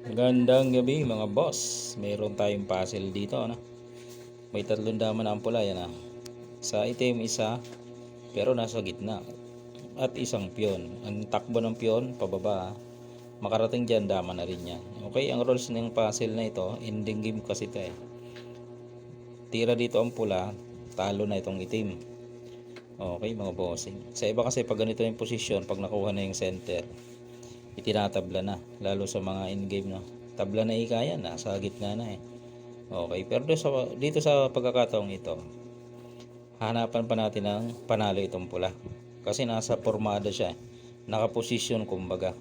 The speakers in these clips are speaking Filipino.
Magandang gabi mga boss. Meron tayong puzzle dito. Ano? May tatlong dama na ang pula. Yan, ah. Sa itim isa, pero nasa gitna. At isang piyon. Ang takbo ng piyon, pababa. ah. Makarating dyan, dama na rin yan. Okay, ang rules ng puzzle na ito, ending game kasi ito eh. Tira dito ang pula, talo na itong itim. Okay, mga bossing. Sa iba kasi pag ganito yung posisyon, pag nakuha na yung center, itinatabla na lalo sa mga in-game no? Tabla na ika yan nasa gitna na eh. Okay pero dito sa, dito sa pagkakataong ito hanapan pa natin ng panalo itong pula. Kasi nasa formada siya eh. nakaposisyon kumbaga.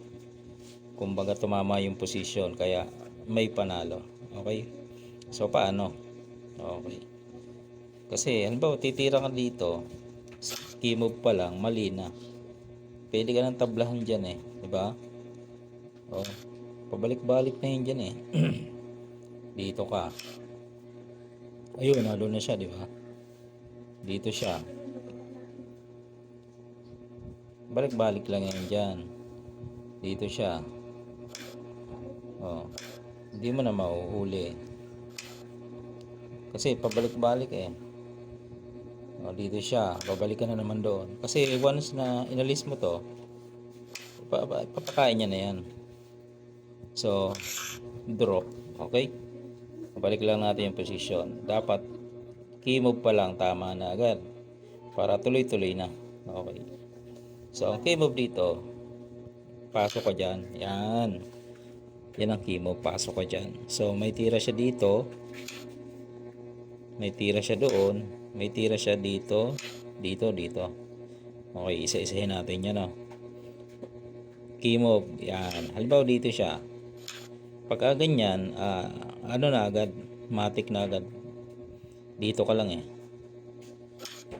Kumbaga tumama yung posisyon kaya may panalo. Okay? So paano? Okay. Kasi halimbawa titira ka dito key move pa lang mali na. Pwede ka ng tablahan dyan eh. Di ba Oh, pabalik-balik na yun dyan eh. Dito ka. Ayun, nalo na siya, di ba? Dito siya. Balik-balik lang yan dyan. Dito siya. Oh, hindi mo na mauhuli. Kasi pabalik-balik eh. Oh, dito siya. Babalik ka na naman doon. Kasi once na inalis mo to, pa- pa- papakain niya na yan. So, draw. Okay? Balik lang natin yung position. Dapat, key move pa lang, tama na agad. Para tuloy-tuloy na. Okay. So, ang key move dito, pasok ka dyan. Yan. Yan ang key move, pasok ka dyan. So, may tira siya dito. May tira siya doon. May tira siya dito. Dito, dito. Okay, isa-isahin natin yan, oh. Key move, yan. Halimbawa dito siya. Pagka ganyan, ah, ano na agad, matik na agad. Dito ka lang eh.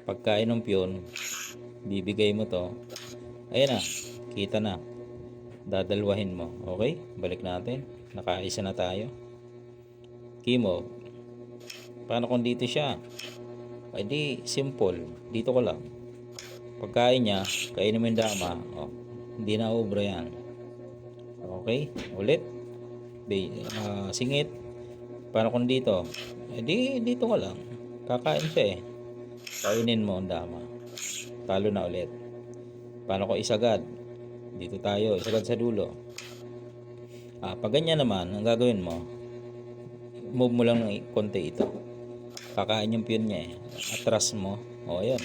Pagkain ng piyon, bibigay mo to. Ayan na, kita na. Dadalwahin mo. Okay? Balik natin. Nakaisa na tayo. Kimo. Paano kung dito siya? Ay di, simple. Dito ko lang. Pagkain niya, kainin mo yung dama. Oh, hindi na obra yan. Okay? Ulit. Di, ah, singit. Para kung dito. Eh di, dito ka lang. Kakain siya eh. Kainin mo ang dama. Talo na ulit. Paano kung isagad? Dito tayo, isagad sa dulo. Ah, pag ganyan naman, ang gagawin mo, move mo lang ng konti ito. Kakain yung pion niya eh. Atras mo. O, ayan.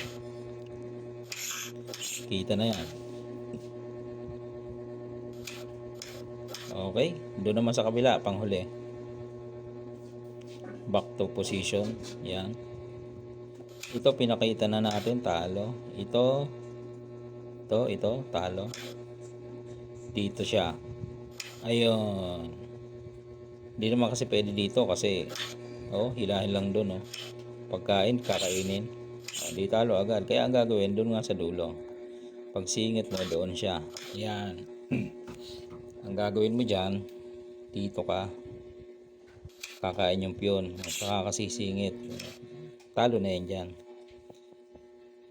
Kita na yan. Okay. Doon naman sa kabila, panghuli. Back to position. Yan. Ito, pinakita na natin, talo. Ito, ito, ito, talo. Dito siya. Ayun. Hindi naman kasi pwede dito kasi, oh, hilahin lang doon, oh. Pagkain, kakainin. Oh, di talo agad. Kaya ang gagawin, doon nga sa dulo. Pag singit mo, doon siya. Yan. ang gagawin mo dyan, dito ka. Kakain yung piyon. Saka kasi singit. Talo na yan dyan.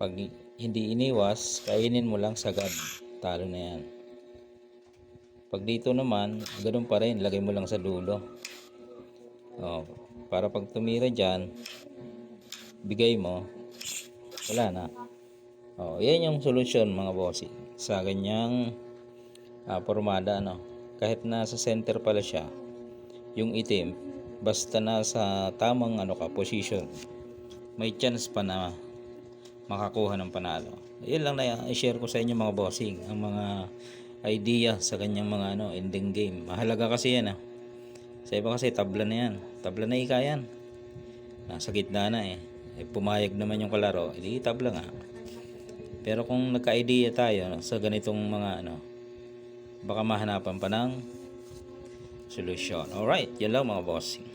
Pag hindi iniwas, kainin mo lang sagad. Talo na yan. Pag dito naman, ganun pa rin. Lagay mo lang sa dulo. Oh, para pag tumira dyan, bigay mo, wala na. Oh, yan yung solusyon mga bossing sa ganyang ah, formada ano. Kahit nasa center pala siya, yung itim, basta nasa tamang ano ka position, may chance pa na makakuha ng panalo. Yan lang na i-share ko sa inyo mga bossing, ang mga idea sa kanyang mga ano ending game. Mahalaga kasi yan ah. Sa iba kasi tabla na yan. Tabla na ika yan. Nasa gitna na eh. eh pumayag naman yung kalaro, edi tabla nga. Pero kung nagka-idea tayo sa ganitong mga ano, baka mahanapan pa ng solusyon. Alright, yan lang mga bossing.